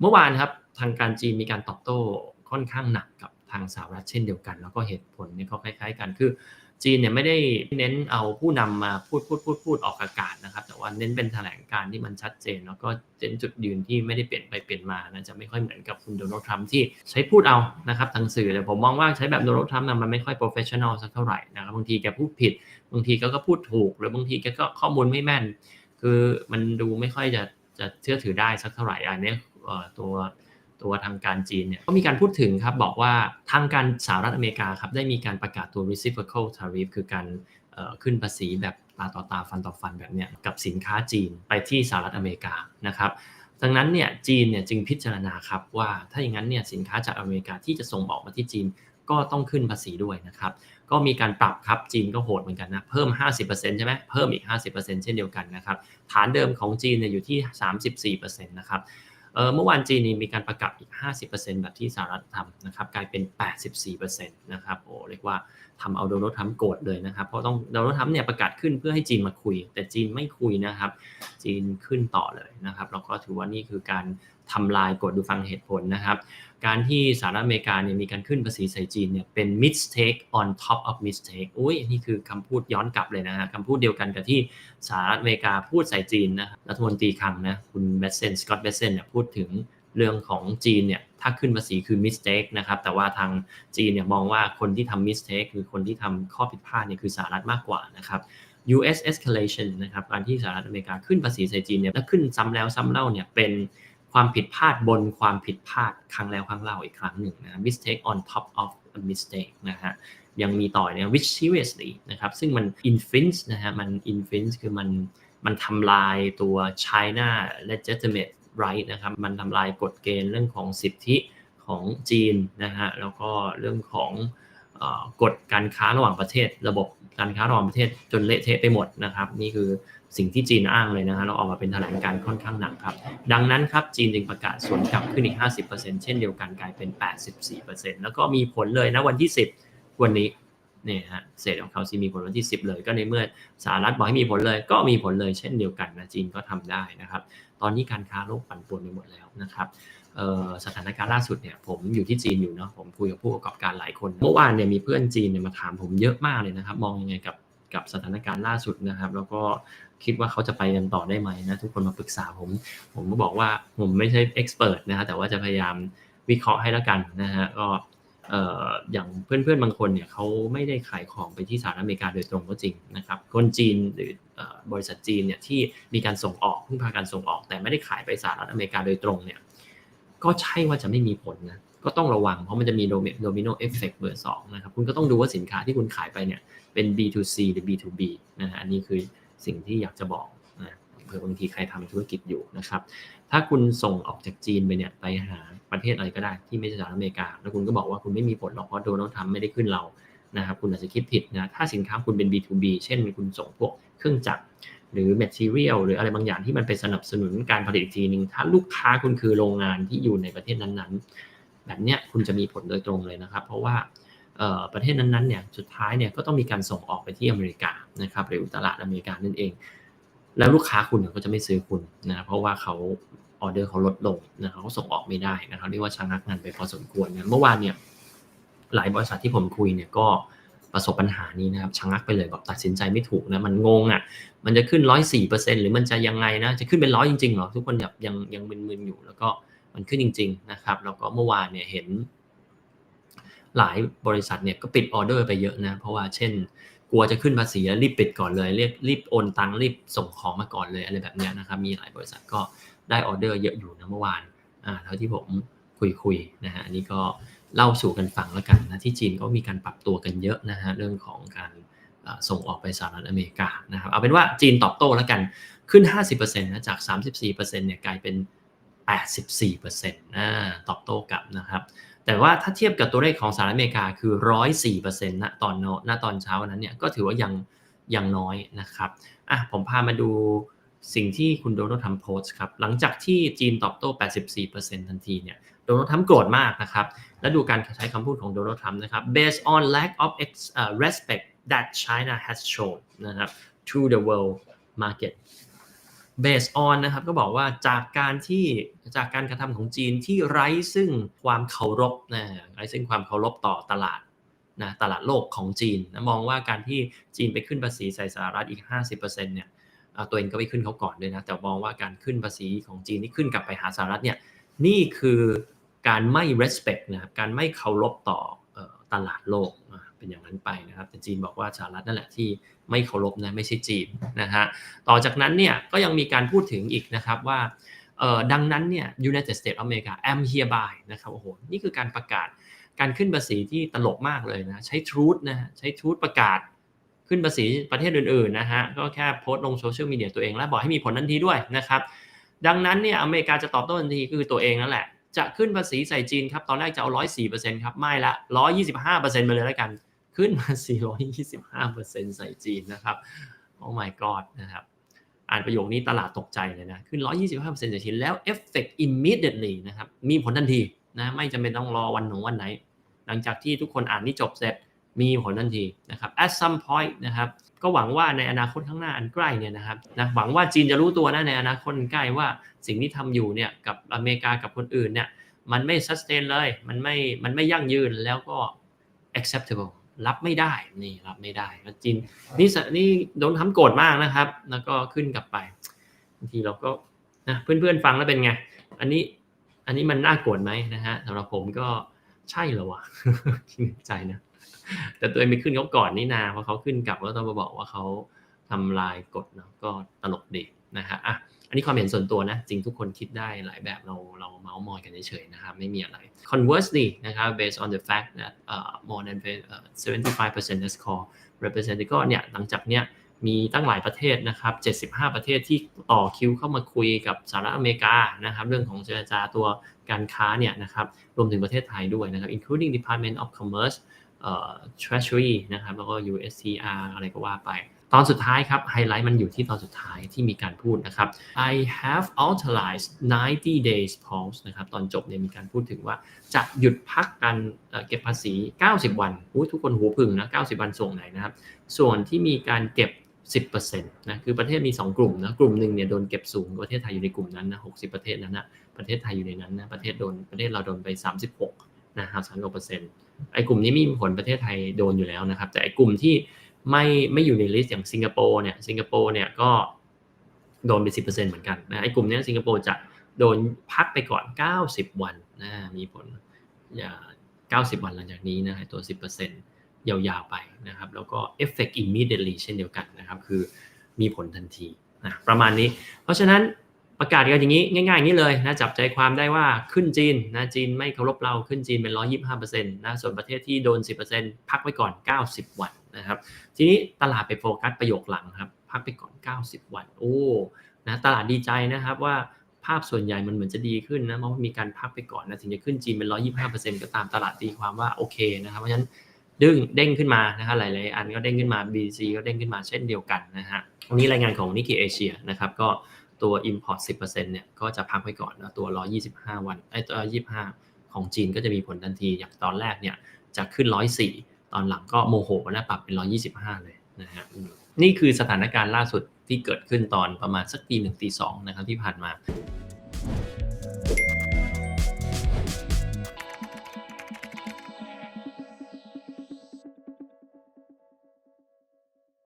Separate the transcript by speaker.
Speaker 1: เมื่อวานครับทางการจีนมีการตอบโต้ค่อนข้างหนักกับทางสหรัฐเช่นเดียวกัน แล้วก็เหตุผลเนี่ยก็คล้าย ๆ กันคือ จีนเนี่ยไม่ได้เน้นเอาผู้นำมาพูดพูดพูดพูดออกอากาศนะครับ แต่ว่าเน้นเป็นแถลงการที่มันชัดเจน แล้วก็เน้นจุดยืนที่ไม่ได้เปลี่ยนไปเปลี่ยนมานะจะไม่ค่อยเหมือนกับคุณโดนัลด์ทรัมป์ที่ใช้พูดเอานะครับทางสื่อแต่ผมมองว่าใช้แบบโดนัลด์ทรัมป์มันไม่ค่อยโปรเฟชชั่นอลสักเท่าไหร่นะครับบางทีแกพูดผิด บางทีแกก็พูดถูก หรือบางทีแกก็ข้อมูลไม่แม่น คือมันดูไม่ค่อยจะจะเชื่อถือได้สักเท่าไหร่อันนี้ ตัวตัวทางการจีนเนี่ยก็มีการพูดถึงครับบอกว่าทางการสหรัฐอเมริกาครับได้มีการประกาศตัว reciprocal tariff คือการขึ้นภาษีแบบตาต่อตาฟันต่อฟันแบบเนี้ยกับสินค้าจีนไปที่สหรัฐอเมริกานะครับดังนั้นเนี่ยจีนเนี่ยจึงพิจารณาครับว่าถ้าอย่างนั้นเนี่ยสินค้าจากอเมริกาที่จะส่งออกมาที่จีนก็ต้องขึ้นภาษีด้วยนะครับ ก็มีการปรับครับจีนก็โหดเหมือนกันนะ เพิ่ม 50%ใช่ไหมเพิ่มอีก 50%เช่นเดียวกันนะครับ ฐานเดิมของจีนเนี่ยอยู่ที่ 34%นะครับ เมื่อวานจีนมีการประกาศอีก 50%แบบที่สหรัฐทำนะครับกลายเป็น 84%นะครับโอ้เรียกว่าทำเอาโดนัลด์ทรัมป์โกรธเลยนะครับเพราะต้องโดนัลด์ทรัมป์เนี่ยประกาศขึ้นเพื่อให้จีนมาคุย แต่จีนไม่คุยนะครับ จีนขึ้นต่อเลยนะครับแล้วก็ถือว่านี่คือการทำลายกฎดูฟังเหตุผลนะครับ การที่สหรัฐอเมริกาเนี่ยมีการขึ้นภาษีใส่จีนเนี่ยเป็น mistake on top of mistake อุ้ยนี่คือคำพูดย้อนกลับเลยนะฮะคำพูดเดียวกันกับที่สหรัฐอเมริกาพูดใส่จีนนะรัฐมนตรีคลังนะคุณเบสเซนสกอตเบสเซนเนี่ยพูดถึง เรื่องของจีนเนี่ยถ้าขึ้นภาษีคือ mistake นะครับแต่ว่าทางจีนเนี่ยมองว่าคนที่ทำ mistake คือคนที่ทำข้อผิดพลาดเนี่ยคือสหรัฐมากกว่านะครับ US escalation นะครับการที่สหรัฐอเมริกาขึ้นภาษีใส่จีนเนี่ยและขึ้นซ้ำแล้วซ้ำเล่าเนี่ยเป็นความผิดพลาดบนความผิดพลาดครั้งแล้วครั้งเล่าอีกครั้งหนึ่งนะ mistake on top of a mistake นะฮะยังมีต่อเนี่ย which seriously นะครับซึ่งมัน infringe นะฮะมัน infringe คือมันมันทำลายตัว China legitimate right นะครับมันทำลายกฎเกณฑ์เรื่องของสิทธิของจีนนะฮะแล้วก็เรื่องของกฎการค้าระหว่างประเทศ ระบบการค้าระหว่างประเทศจนเละเทะไปหมดนะครับนี่คือสิ่งที่จีนอ้างเลยนะฮะเราออกมาเป็นแถลงการค่อนข้างหนักครับ ดังนั้นครับจีนจึงประกาศสวนกลับขึ้นอีก 50%เช่นเดียวกันกลายเป็น 84%แล้วก็มีผลเลยนะวันที่ 10 วันนี้ เนี่ยฮะเศษของเขาซีมีผลวันที่ 10 เลย ก็ในเมื่อสหรัฐบอกให้มีผลเลยก็มีผลเลยเช่นเดียวกันนะจีนก็ทำได้นะครับ ตอนนี้การค้าโลกปั่นป่วนไปหมดแล้วนะครับสถานการณ์ล่าสุดเนี่ยผมอยู่ที่จีนอยู่เนาะผมคุยกับผู้ประกอบการหลายคนเมื่อวานเนี่ยมีเพื่อนจีนเนี่ยมาถามผมเยอะมากเลยนะครับ มองยังไงกับกับสถานการณ์ล่าสุดนะครับ แล้วก็คิดว่าเขาจะไปกันต่อได้ไหมนะทุกคนมาปรึกษาผม ผมก็บอกว่าผมไม่ใช่เอ็กซ์เพรสนะฮะแต่ว่าจะพยายามวิเคราะห์ให้แล้วกันนะฮะก็ อย่างเพื่อนๆบางคนเนี่ยเขาไม่ได้ขายของไปที่สหรัฐอเมริกาโดยตรงก็จริงนะครับคนจีนหรือบริษัทจีนเนี่ยที่มีการส่งออกพึ่งพาการส่งออก แต่ไม่ได้ขายไปสหรัฐอเมริกาโดยตรงเนี่ยก็ใช่ว่าจะไม่มีผลนะก็ต้องระวังเพราะมันจะมีโดมิโนเอฟเฟกต์เบอร์สองนะครับคุณก็ต้องดูว่าสินค้าที่คุณขายไปเนี่ยเป็น B2C หรือ B2B นะฮะอันนี้คือสิ่งที่อยากจะบอก เผื่อบางทีใครทำธุรกิจอยู่นะครับ ถ้าคุณส่งออกจากจีนไปเนี่ยไปหาประเทศอะไรก็ได้ที่ไม่ใช่สหรัฐอเมริกา แล้วคุณก็บอกว่าคุณไม่มีผลหรอกเพราะโดนัลด์ทรัมป์ไม่ได้ขึ้นเรานะครับคุณอาจจะคิดผิดนะถ้าสินค้าคุณเป็น B2B เช่นคุณส่งพวกเครื่องจักรหรือ material หรืออะไรบางอย่างที่มันไปสนับสนุนการผลิตอีกทีหนึ่งถ้าลูกค้าคุณคือโรงงานที่อยู่ในประเทศนั้นๆ แบบเนี้ยคุณจะมีผลโดยตรงเลยนะครับ เพราะว่าประเทศนั้นๆเนี่ยสุดท้ายเนี่ยก็ต้องมีการส่งออกไปที่อเมริกานะครับหรือตลาดอเมริกานั่นเอง แล้วลูกค้าคุณก็จะไม่ซื้อคุณนะเพราะว่าเขาออเดอร์เขาลดลงนะครับเขาส่งออกไม่ได้นะครับเรียกว่าชะงักงานไปพอสมควรนะเมื่อวานเนี่ยหลายบริษัทที่ผมคุยเนี่ยก็ประสบปัญหานี้นะครับชะงักไปเลยแบบตัดสินใจไม่ถูกนะมันงงอะมันจะขึ้นร้อยสี่เปอร์เซ็นหรือมันจะยังไงนะจะขึ้นเป็นร้อยจริงๆหรอทุกคนแบบยังยังมึนๆอยู่ แล้วก็มันขึ้นจริง ๆนะครับ แล้วก็เมื่อวานเนี่ยเห็น หลายบริษัทเนี่ยก็ปิดออเดอร์ไปเยอะนะเพราะว่าเช่น กลัวจะขึ้นภาษีแล้วรีบปิดก่อนเลยเรียกรีบโอนตังรีบส่งของมาก่อนเลยอะไรแบบนี้นะครับมีหลายบริษัทก็ได้ออเดอร์เยอะอยู่นะเมื่อวานอ่าเท่าที่ผมคุยคุยนะฮะอันนี้ก็เล่าสู่กันฟังแล้วกันนะที่จีนก็มีการปรับตัวกันเยอะนะฮะเรื่องของการส่งออกไปสหรัฐอเมริกานะครับเอาเป็นว่าจีนตอบโต้แล้วกันขึ้น 50%นะจาก 34%เนี่ยกลายเป็น 84%นะตอบโต้กลับนะครับ แต่ว่าถ้าเทียบกับตัวเลขของสหรัฐอเมริกาคือ 104%นะตอนโนตอนเช้านั้นเนี่ยก็ถือว่ายังยังน้อยนะครับอะผมพามาดูสิ่งที่คุณโดนัลด์ทรัมป์โพสครับ หลังจากที่จีนตอบโต้ 84%ทันทีเนี่ยโดนัลด์ทรัมป์โกรธมากนะครับ และดูการใช้คำพูดของโดนัลด์ทรัมป์นะครับ based on lack of respect that China has shown นะครับ to the world market based on นะครับก็บอกว่าจากการที่จากการกระทำของจีนที่ไร้ซึ่งความเคารพนะไร้ซึ่งความเคารพต่อตลาดนะตลาดโลกของจีนนะมองว่าการที่จีนไปขึ้นภาษีใส่สหรัฐอีก 50%เนี่ยอ่าตัวเองก็ไปขึ้นเขาก่อนด้วยนะแต่มองว่าการขึ้นภาษีของจีนที่ขึ้นกลับไปหาสหรัฐเนี่ยนี่คือการไม่ respect นะครับการไม่เคารพต่อออตลาดโลก เป็นอย่างนั้นไปนะครับแต่จีนบอกว่าสหรัฐนั่นแหละที่ไม่เคารพนะไม่ใช่จีนนะฮะต่อจากนั้นเนี่ยก็ยังมีการพูดถึงอีกนะครับว่าดังนั้นเนี่ย United States of America am hereby นะครับโอ้โหนี่คือการประกาศการขึ้นภาษีที่ตลกมากเลยนะใช้ truth นะฮะใช้ truth ประกาศขึ้นภาษีประเทศอื่นๆนะฮะก็แค่โพสต์ลงโซเชียลมีเดียตัวเองแล้วบอกให้มีผลทันทีด้วยนะครับดังนั้นเนี่ยอเมริกาจะตอบโต้ทันทีคือตัวเองนั่นแหละ จะขึ้นภาษีใส่จีนครับ ตอนแรกจะเอา104%ครับ ไม่ละ125%ไปเลยแล้วกัน ขึ้นมา 425%ใส่จีนนะครับโอ้ my god นะครับอ่านประโยคนี้ตลาดตกใจเลยนะ ขึ้น 125%จากชิ้นแล้ว effect immediately นะครับ มีผลทันทีนะ ไม่จำเป็นต้องรอวันหนึ่งวันไหน หลังจากที่ทุกคนอ่านนี่จบเสร็จ มีผลทันทีนะครับ at some point นะครับ ก็หวังว่าในอนาคตข้างหน้าอันใกล้เนี่ยนะครับนะหวังว่าจีนจะรู้ตัวนะในอนาคตอันใกล้ว่าสิ่งที่ทำอยู่เนี่ยกับอเมริกากับคนอื่นเนี่ย มันไม่ sustain เลย มันไม่ มันไม่ยั่งยืนแล้วก็ acceptable รับไม่ได้นี่รับไม่ได้แล้วจีนนี่สนี่โดนทำโกรธมากนะครับ แล้วก็ขึ้นกลับไปบางทีเราก็นะเพื่อนๆฟังแล้วเป็นไง อันนี้อันนี้มันน่าโกรธไหมนะฮะสำหรับผมก็ใช่เหรอวะคิดในใจนะแต่ตัวเองไปขึ้นเขาก่อนนี่นาเพราะเขาขึ้นกลับก็ต้องมาบอกว่าเขา ทำลายกฎเนอะก็ตลกดีนะฮะอะอันนี้ความเห็นส่วนตัวนะจริงทุกคนคิดได้หลายแบบเราเราเมาส์มอยกันเฉยๆนะครับไม่มีอะไร conversely นะครับ based on the fact that uh, more than uh, 75% of score represented ก็เนี่ยหลังจากเนี้ยมีตั้งหลายประเทศนะครับ 75 ประเทศที่ต่อคิวเข้ามาคุยกับสหรัฐอเมริกานะครับ เรื่องของเจรจาตัวการค้าเนี่ยนะครับ รวมถึงประเทศไทยด้วยนะครับ including Department of Commerce เอ่อ Treasury นะครับ แล้วก็ USTR อะไรก็ว่าไป ตอนสุดท้ายครับไฮไลท์มันอยู่ที่ตอนสุดท้ายที่มีการพูดนะครับ I have authorized 90 days pause นะครับตอนจบเนี่ยมีการพูดถึงว่าจะหยุดพักการเก็บภาษี 90 วันทุกคนหัวพึ่งนะ 90 วันส่งไหนนะครับ ส่วนที่มีการเก็บ 10%นะคือประเทศมี 2 กลุ่มนะกลุ่มหนึ่งเนี่ยโดนเก็บสูงประเทศไทยอยู่ในกลุ่มนั้นนะ60 ประเทศนั้นนะประเทศไทยอยู่ในนั้นนะประเทศโดนประเทศเราโดนไป 36นะครับ36%ไอ้กลุ่มนี้ม่มีผลประเทศไทยโดนอยู่แล้วนะครับ แต่ไอ้กลุ่มที่ ไม่ไม่อยู่ในลิสต์อย่างสิงคโปร์เนี่ยสิงคโปร์เนี่ยก็โดนไป10%เหมือนกันนะไอ้กลุ่มนี้สิงคโปร์จะโดนพักไปก่อน 90 วันนะมีผลอย่า90 วันหลังจากนี้นะไอ้ตัว 10%ยาวๆไปนะครับ แล้วก็ effect immediately เช่นเดียวกันนะครับ คือมีผลทันทีนะประมาณนี้ เพราะฉะนั้น ประกาศกันอย่างนี้ง่ายๆอย่างนี้เลยนะจับใจความได้ว่าขึ้นจีนนะจีนไม่เคารพเราขึ้นจีนเป็น 125%นะส่วนประเทศที่โดน 10%พักไว้ก่อน 90 วันนะครับทีนี้ตลาดไปโฟกัสประโยคหลังครับพักไปก่อน 90 วัน โอ้นะตลาดดีใจนะครับว่าภาพส่วนใหญ่มันเหมือนจะดีขึ้นนะเพราะว่ามีการพักไปก่อนนะถึงจะขึ้นจีนเป็น 125%ก็ตามตลาดตีความว่าโอเคนะครับเพราะฉะนั้นดึงเด้งขึ้นมานะฮะหลายๆอันก็เด้งขึ้นมา BC ก็เด้งขึ้นมาเช่นเดียวกันนะฮะวันนี้รายงานของนิกเกิเอเชียนะครับก็ ตัว Import 10%เนี่ยก็จะพักไว้ก่อนนะตัว125 วันไอ้ตัว25 ของจีนก็จะมีผลทันทีอย่างตอนแรกเนี่ยจะขึ้น 104 ตอนหลังก็โมโหนะปรับเป็น 125 เลยนะฮะนี่คือสถานการณ์ล่าสุดที่เกิดขึ้นตอนประมาณสักตีหนึ่งตีสองนะครับที่ผ่านมา